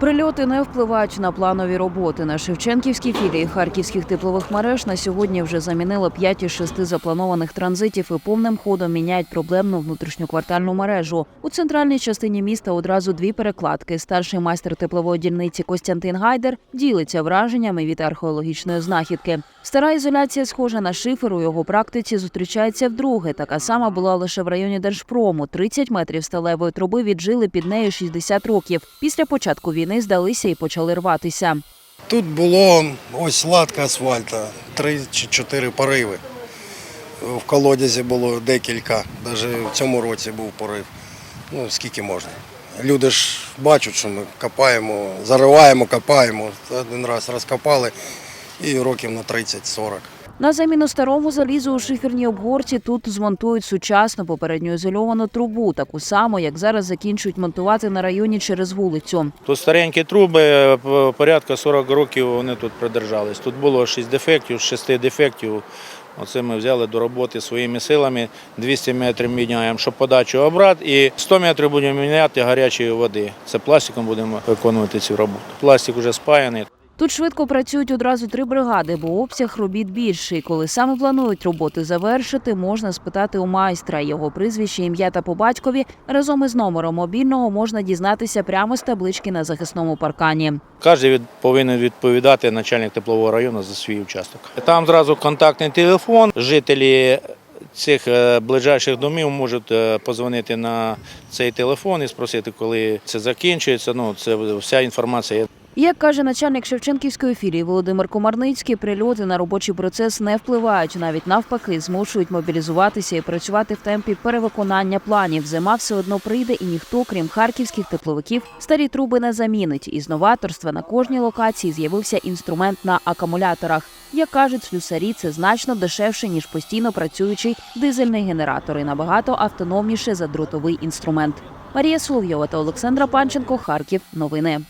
Прильоти не впливають на планові роботи. На Шевченківській філії харківських теплових мереж на сьогодні вже замінили 5 із 6 запланованих транзитів і повним ходом міняють проблемну внутрішньоквартальну мережу. У центральній частині міста одразу дві перекладки. Старший майстер теплової дільниці Костянтин Гайдер ділиться враженнями від археологічної знахідки. Стара ізоляція, схожа на шифер, у його практиці зустрічається вдруге. Така сама була лише в районі Держпрому. 30 метрів сталевої труби віджили під нею 60 років. Після початку війни здалися і почали рватися. Тут було ось латка асфальта, три чи чотири пориви. В колодязі було декілька, навіть в цьому році був порив. Ну, скільки можна. Люди ж бачать, що ми копаємо, зариваємо, копаємо. Один раз розкопали і років на 30-40. На заміну старому залізу у шиферній обгорці тут змонтують сучасну попередньо ізольовану трубу, таку саму, як зараз закінчують монтувати на районі через вулицю. Тут старенькі труби, порядка 40 років вони тут придержались. Тут було 6 дефектів, з 6 дефектів. Оце ми взяли до роботи своїми силами. 200 метрів міняємо, щоб подачу обрат, і 100 метрів будемо міняти гарячої води. Це пластиком будемо виконувати цю роботу. Пластик вже спаяний. Тут швидко працюють одразу три бригади, бо обсяг робіт більший. Коли саме планують роботи завершити, можна спитати у майстра. Його прізвище, ім'я та по батькові разом із номером мобільного можна дізнатися прямо з таблички на захисному паркані. Кожен від, повинен відповідати начальник теплового району за свій участок. Там зразу контактний телефон. Жителі цих е, ближайших домів можуть е, позвонити на цей телефон і спросити, коли це закінчується. Ну, це вся інформація. Як каже начальник Шевченківської філії Володимир Комарницький, прильоти на робочий процес не впливають, навіть навпаки, змушують мобілізуватися і працювати в темпі перевиконання планів. Зима все одно прийде, і ніхто, крім харківських тепловиків, старі труби не замінить. Із новаторства на кожній локації з'явився інструмент на акумуляторах. Як кажуть слюсарі, це значно дешевше ніж постійно працюючий дизельний генератор і набагато автономніше за дротовий інструмент. Марія Соловйова та Олександра Панченко. Харків. Новини.